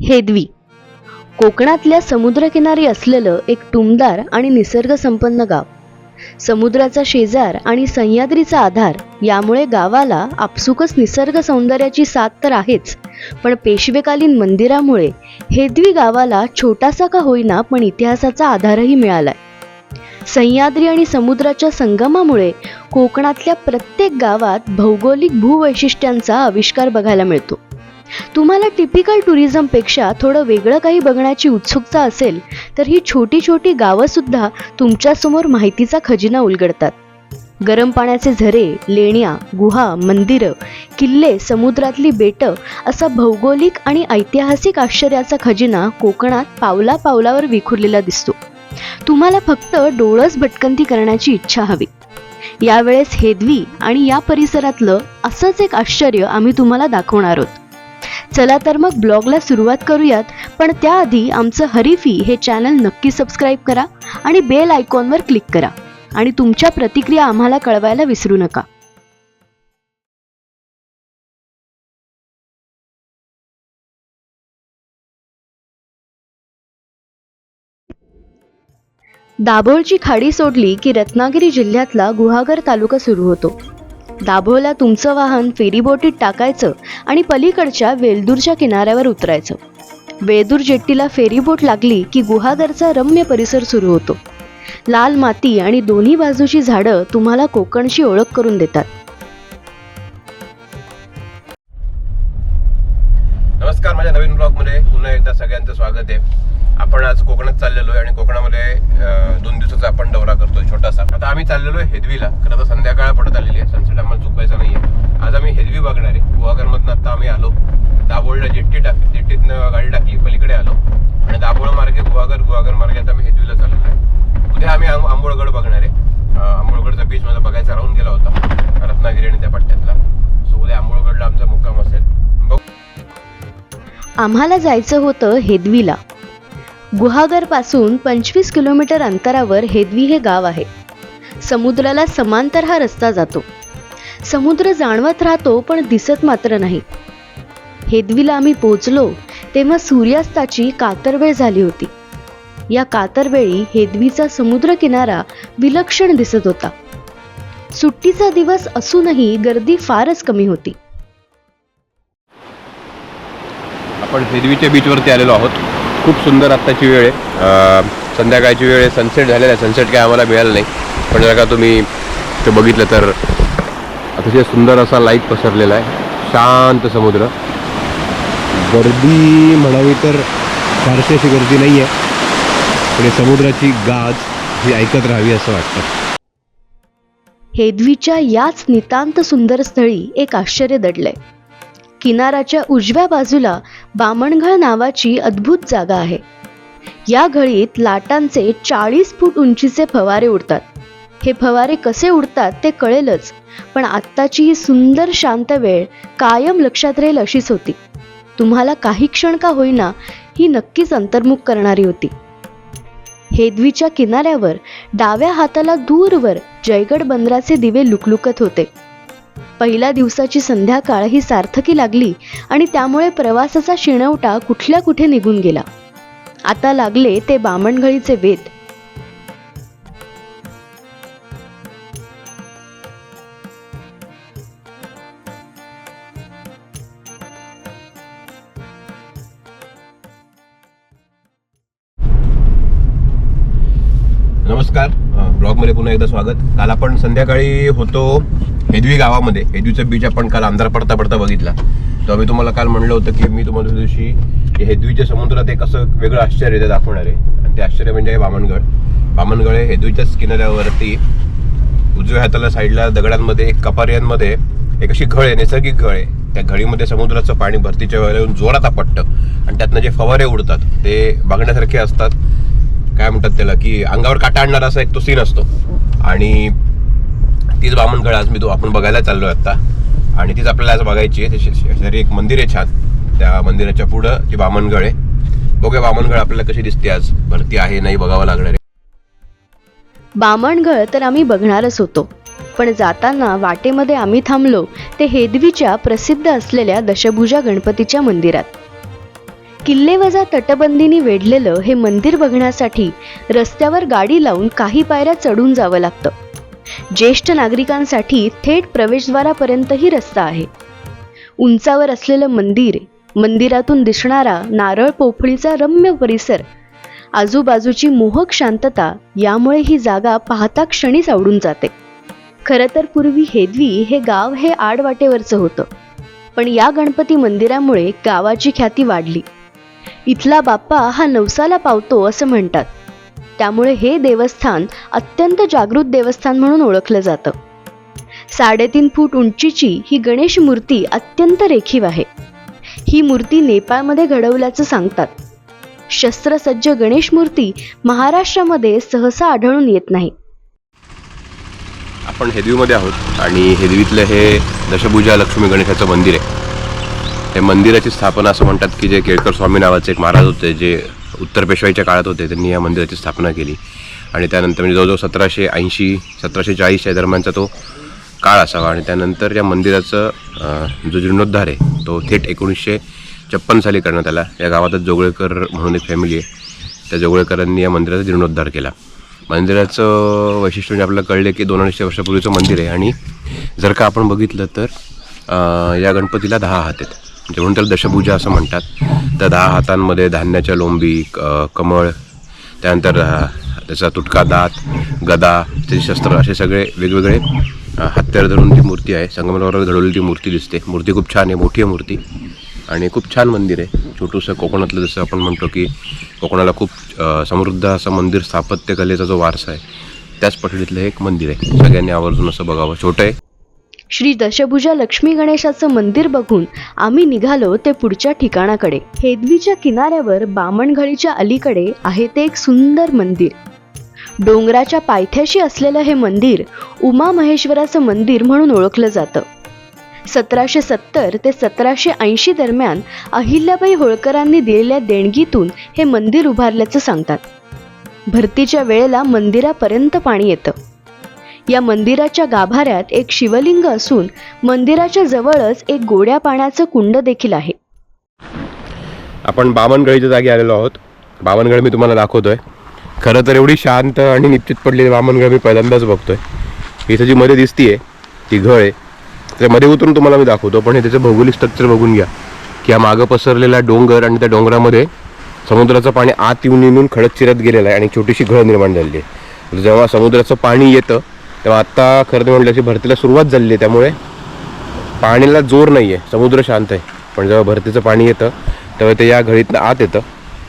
हेदवी. कोकणातल्या समुद्रकिनारी असलेलं एक टुमदार आणि निसर्गसंपन्न गाव. समुद्राचा शेजार आणि सह्याद्रीचा आधार यामुळे गावाला आपसुकच निसर्ग सौंदर्याची साथ तर आहेच पण पेशवेकालीन मंदिरामुळे हेदवी गावाला छोटासा का होईना पण इतिहासाचा आधारही मिळालाय. सह्याद्री आणि समुद्राच्या संगमामुळे कोकणातल्या प्रत्येक गावात भौगोलिक भूवैशिष्ट्यांचा आविष्कार बघायला मिळतो. तुम्हाला टिपिकल टुरिझमपेक्षा थोडं वेगळं काही बघण्याची उत्सुकता असेल तर ही छोटी छोटी गावंसुद्धा तुमच्यासमोर माहितीचा खजिना उलगडतात. गरम पाण्याचे झरे लेण्या गुहा मंदिरं किल्ले समुद्रातली बेटं असा भौगोलिक आणि ऐतिहासिक आश्चर्याचा खजिना कोकणात पावला पावलावर विखुरलेला दिसतो. तुम्हाला फक्त डोळस भटकंती करण्याची इच्छा हवी. यावेळेस हेदवी आणि या परिसरातलं असंच एक आश्चर्य आम्ही तुम्हाला दाखवणार आहोत. चला तर मग ब्लॉगला सुरुवात करूयात पण त्याआधी आमचं हरिफी हे चॅनल नक्की सबस्क्राईब करा आणि बेल आयकॉनवर क्लिक करा. आणि तुमच्या प्रतिक्रिया आम्हाला कळवायला विसरू नका. दाभोळची खाडी सोडली की रत्नागिरी जिल्ह्यातला गुहागर तालुका सुरू होतो. दाभोळला तुमचं वाहन फेरीबोटीत टाकायचं आणि पलीकडच्या वेलदूरच्या किनाऱ्यावर उतरायचं. वेदूर जेट्टीला फेरीबोट लागली की गुहागरचा रम्य परिसर सुरू होतो. लाल माती आणि दोन्ही बाजूची झाडं तुम्हाला कोकणशी ओळख करून देतात. नमस्कार माझ्या नवीन ब्लॉगमध्ये पुन्हा एकदा सगळ्यांचं स्वागत आहे. आपण आज कोकणात चाललेलो आहे आणि कोकणामध्ये दोन दिवसाचा आपण दौरा करतोय छोटासा. आता आम्ही चाललेलो आहे हेदवीला. खरं तर संध्याकाळ पडत आलेली आहे. सनसेट आम्हाला चुकवायचा आहे आज आम्ही हेदवी बघणार आहे. गुहागरमधनं आता आम्ही आलो. दाभोळला जेट्टी टाक जेट्टीतनं गाडी टाकली पलीकडे आलो. आणि दाभोळ मार्गे गुहागर गुहागर मार्गे आता आम्ही हेदवीला चाललो आहे. उद्या आम्ही आंबोळगड बघणार आहे. आंबोळगडचा बीच माझा बघायचा राहून गेला होता. रत्नागिरी आणि त्या पट्ट्यातला. सो उद्या आंबोळगडला आमचा मुक्काम असेल. बघू. आम्हाला जायचं होतं हेदवीला. गुहागरपासून पंचवीस किलोमीटर अंतरावर हेदवी हे गाव आहे. समुद्राला समांतर हा रस्ता जातो. समुद्र जाणवत राहतो पण दिसत मात्र नाही. हेदवीला आम्ही पोचलो तेव्हा सूर्यास्ताची कातरवेळ झाली होती. या कातरवेळी हेदवीचा समुद्र किनारा विलक्षण दिसत होता. सुट्टीचा दिवस असूनही गर्दी फारच कमी होती. आपण हेदवीच्या बीचवरती आलेलो आहोत. खूप सुंदर आत्ताची वेळ आहे. संध्याकाळची वेळ आहे. सनसेट झालेला आहे. सनसेट काय आम्हाला मिळालं नाही. पण जर का तुम्ही ते बघितलं तर अतिशय सुंदर असा लाइट पसरलेला आहे. शांत समुद्र. गर्दी म्हणावी तर फारशी अशी गर्दी नाही आहे पण हे समुद्राची गाज ही ऐकत राहावी असं वाटतं. हेदवीच्या याच नितांत सुंदर स्थळी एक आश्चर्य दडलंय. किनाराच्या उजव्या बाजूला बामणघळ नावाची अद्भुत जागा आहे. या घळीत लाटांचे चाळीस फूट उंचीचे फवारे उडतात. हे फवारे कसे उडतात ते कळेलच पण आत्ताची ही सुंदर शांत वेळ कायम लक्षात राहील अशीच होती. तुम्हाला काही क्षण का होईना ही नक्कीच अंतर्मुख करणारी होती. हेदवीच्या किनाऱ्यावर डाव्या हाताला दूरवर जयगड बंदराचे दिवे लुकलुकत होते. पहिल्या दिवसाची संध्याकाळ ही सार्थकी लागली आणि त्यामुळे प्रवासाचा शिणवटा कुठल्या कुठे निघून गेला. आता लागले ते बामणघळीचे वेद नमस्कार. ब्लॉगमध्ये पुन्हा एकदा स्वागत. काल आपण संध्याकाळी होतो हेदवी गावामध्ये हेदवीचं बीच आपण काल अंधार पडता पडता बघितला. तर मी तुम्हाला काल म्हणलं होतं की मी तुम्हाला दिवशी हेदवीच्या समुद्रात एक असं वेगळं आश्चर्य ते दाखवणार आहे. आणि ते आश्चर्य म्हणजे आहे बामणगड बामणगड हे हेदवीच्याच किनाऱ्यावरती उजव्या हाताला साईडला दगडांमध्ये एक कपारियांमध्ये एक अशी घळ आहे नैसर्गिक घळ. आहे त्या घळीमध्ये समुद्राचं पाणी भरतीच्या वेळेला येऊन जोरात आपटतं. आणि त्यातनं जे फवारे उडतात ते बघण्यासारखे असतात. काय म्हणतात त्याला की अंगावर काटा आणणारा असा एक तो सीन असतो. आणि तीच बामणगड आज मी तो आपण बघायला चाललो आता. आणि तीच आपल्याला आज बघायची आहे. शेजारी एक मंदिर आहे छान. त्या मंदिराच्या पुढं जी बामणगड आहे. बघूया बामणगड आपल्याला कशी दिसते आज. भरती आहे नाही बघावं लागणार आहे. बामणगड तर आम्ही बघणारच होतो. पण जाताना वाटेमध्ये आम्ही थांबलो ते हेदवीच्या प्रसिद्ध असलेल्या दशभुजा गणपतीच्या मंदिरात. किल्लेवजा तटबंदीने वेढलेलं हे मंदिर बघण्यासाठी रस्त्यावर गाडी लावून काही पायऱ्या चढून जावं लागतं. ज्येष्ठ नागरिकांसाठी थेट प्रवेशद्वारापर्यंतही रस्ता आहे. उंचावर असलेलं मंदिर मंदिरातून दिसणारा नारळ पोफळीचा रम्य परिसर आजूबाजूची मोहक शांतता यामुळे ही जागा पाहता क्षणीच आवडून जाते. खरं तर पूर्वी हेदवी हे गाव हे आडवाटेवरचं होतं. पण या गणपती मंदिरामुळे गावाची ख्याती वाढली. इथला बाप्पा हा नवसाला पावतो असं म्हणतात. त्यामुळे हे देवस्थान अत्यंत जागृत देवस्थान म्हणून ओळखलं जातं. साडेतीन फूट उंचीची ही गणेश मूर्ती अत्यंत रेखीव आहे. ही मूर्ती नेपाळमध्ये घडवल्याचं सांगतात. शस्त्रसज्ज गणेश मूर्ती महाराष्ट्रामध्ये सहसा आढळून येत नाही. आपण हेदवीमध्ये आहोत आणि हेदवीतलं हे दशभुजा लक्ष्मी गणेशाचं मंदिर आहे. हे मंदिराची स्थापना असं म्हणतात की जे केळकर स्वामी नावाचे एक महाराज होते जे उत्तर पेशवाईच्या काळात होते त्यांनी या मंदिराची स्थापना केली. आणि त्यानंतर म्हणजे जवळजवळ सतराशे ऐंशी सतराशे चाळीसच्या दरम्यानचा तो काळ असावा. आणि त्यानंतर या मंदिराचं जो जीर्णोद्धार आहे तो थेट एकोणीसशे छप्पन साली करण्यात आला. या गावातच जोगळेकर म्हणून एक फॅमिली आहे. त्या जोगळेकरांनी या मंदिराचा जीर्णोद्धार केला. मंदिराचं वैशिष्ट्य म्हणजे आपल्याला कळले की दोन अडीचशे वर्षापूर्वीचं मंदिर आहे. आणि जर का आपण बघितलं तर या गणपतीला दहा हात आहेत. म्हणजे म्हणून त्याला दशभुजा असं म्हणतात. तर दहा हातांमध्ये धान्याच्या लोंबी क- कमळ त्यानंतर त्याचा तुटका दात गदा त्याचे शस्त्र असे सगळे वेगवेगळे हत्यार धरून ती मूर्ती आहे. संगमरवरावर घडवलेली ती मूर्ती दिसते. मूर्ती खूप छान आहे मोठी आहे मूर्ती. आणि खूप छान मंदिर आहे. छोटूसं कोकणातलं जसं आपण म्हणतो की कोकणाला खूप समृद्ध असं मंदिर स्थापत्यकलेचा जो वारसा आहे त्याच पठडीतलं हे एक मंदिर आहे. सगळ्यांनी आवर्जून असं बघावं. छोटं आहे. श्री दशभुजा लक्ष्मी गणेशाचं मंदिर बघून आम्ही निघालो ते पुढच्या ठिकाणाकडे. हेदवीच्या किनाऱ्यावर बामणघळीच्या अलीकडे आहे ते एक सुंदर मंदिर. डोंगराच्या पायथ्याशी असलेलं हे मंदिर उमा महेश्वराचं मंदिर म्हणून ओळखलं जातं. सतराशे सत्तर ते सतराशे ऐंशी दरम्यान अहिल्याबाई होळकरांनी दिलेल्या देणगीतून हे मंदिर उभारल्याचं सांगतात. भरतीच्या वेळेला मंदिरापर्यंत पाणी येतं. या मंदिराच्या गाभाऱ्यात एक शिवलिंग असून मंदिराच्या जवळच एक गोड्या पाण्याचं कुंड देखील आहे. आपण बामणगळीच्या जागी आलेलो आहोत. बामणगड मी तुम्हाला दाखवतोय. खरं तर एवढी शांत आणि निश्चित पडलेली बामणगळ मी पहिल्यांदाच बघतोय. इथं जी मध्ये दिसतीये ती घळ आहे. तर मध्ये उतरून तुम्हाला मी दाखवतो पण हे त्याचं भौगोलिक स्ट्रक्चर बघून घ्या. की हा मागं पसरलेला डोंगर आणि त्या डोंगरामध्ये समुद्राचं पाणी आत येऊन येऊन खडक चिरत गेलेलं आहे आणि छोटीशी घळ निर्माण झालेली आहे. जेव्हा समुद्राचं पाणी येतं तेव्हा आत्ता खरं तर म्हणलं भरतीला सुरुवात झालेली आहे त्यामुळे पाण्याला जोर नाही आहे समुद्र शांत आहे. पण जेव्हा भरतीचं पाणी येतं तेव्हा ते या घळीतनं आत येतं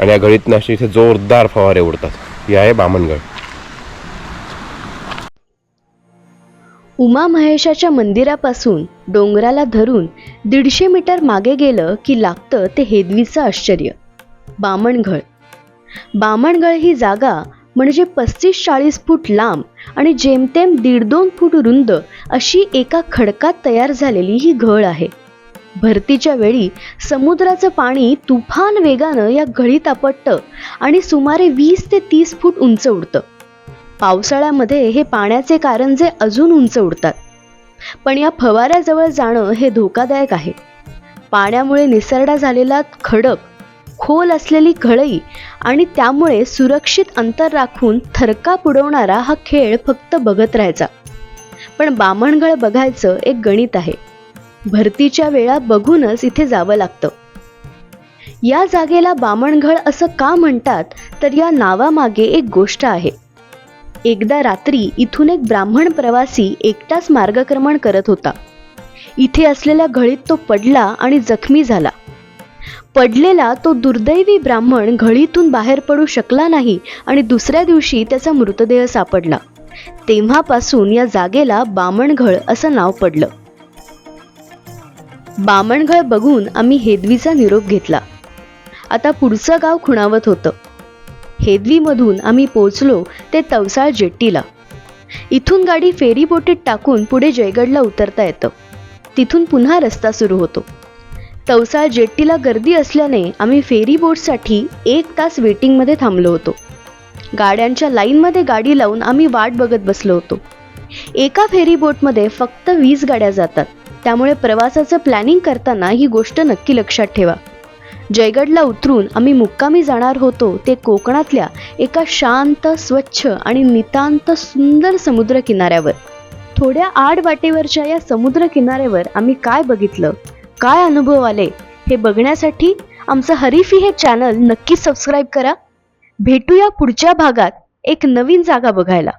आणि या घळीतनं असे इथे जोरदार फवारे उडतात. ही आहे बामणगड उमा महेशाच्या मंदिरापासून डोंगराला धरून दीडशे मीटर मागे गेलं की लागतं ते हेदवीचं आश्चर्य. बामणघळ बामणगळ ही जागा म्हणजे पस्तीस चाळीस फूट लांब आणि जेमतेम दीड दोन फूट रुंद अशी एका खडकात तयार झालेली ही घळ आहे. भरतीच्या वेळी समुद्राचं पाणी तुफान वेगानं या घळीत आपटतं आणि सुमारे वीस ते तीस फूट उंच उडतं. पावसाळ्यामध्ये हे पाण्याचे कारंजे अजून उंच उडतात. पण या फवाऱ्याजवळ जाणं हे धोकादायक आहे. पाण्यामुळे निसरडा झालेला खडक खोल असलेली घळई आणि त्यामुळे सुरक्षित अंतर राखून थरका पुडवणारा हा खेळ फक्त बघत राहायचा. पण बामणगळ बघायचं एक गणित आहे. भरतीच्या वेळा बघूनच इथे जावं लागतं. या जागेला बामणघळ असं का म्हणतात तर या नावामागे एक गोष्ट आहे. एकदा रात्री इथून एक ब्राह्मण प्रवासी एकटाच मार्गक्रमण करत होता. इथे असलेल्या घळीत तो पडला आणि जखमी झाला. पडलेला तो दुर्दैवी ब्राह्मण घळीतून बाहेर पडू शकला नाही आणि दुसऱ्या दिवशी त्याचा मृतदेह सापडला. तेव्हापासून या जागेला बामणघळ असं नाव पडलं. बामणघळ बघून आम्ही हेदवीचा निरोप घेतला. आता पुढचं गाव खुणावत होतं. हेदवीमधून आम्ही पोचलो ते तवसाळ जेट्टीला. इथून गाडी फेरीबोटीत टाकून पुढे जयगडला उतरता येतं. तिथून पुन्हा रस्ता सुरू होतो. तवसाळ जेट्टीला गर्दी असल्याने आम्ही फेरी बोटसाठी एक तास वेटिंगमध्ये थांबलो होतो. गाड्यांच्या लाईनमध्ये गाडी लावून आम्ही वाट बघत बसलो होतो. एका फेरी बोटमध्ये फक्त वीस गाड्या जातात. त्यामुळे प्रवासाचं प्लॅनिंग करताना ही गोष्ट नक्की लक्षात ठेवा. जयगडला उतरून आम्ही मुक्कामी जाणार होतो ते कोकणातल्या एका शांत स्वच्छ आणि नितांत सुंदर समुद्र किनाऱ्यावर थोड्या आड वाटेवरच्या या समुद्र किनाऱ्यावर आम्ही काय बघितलं? काय अनुभव आले हे बघण्यासाठी आमचं हरीफी हे चॅनल नक्की सबस्क्राईब करा. भेटूया पुढच्या भागात एक नवीन जागा बघायला.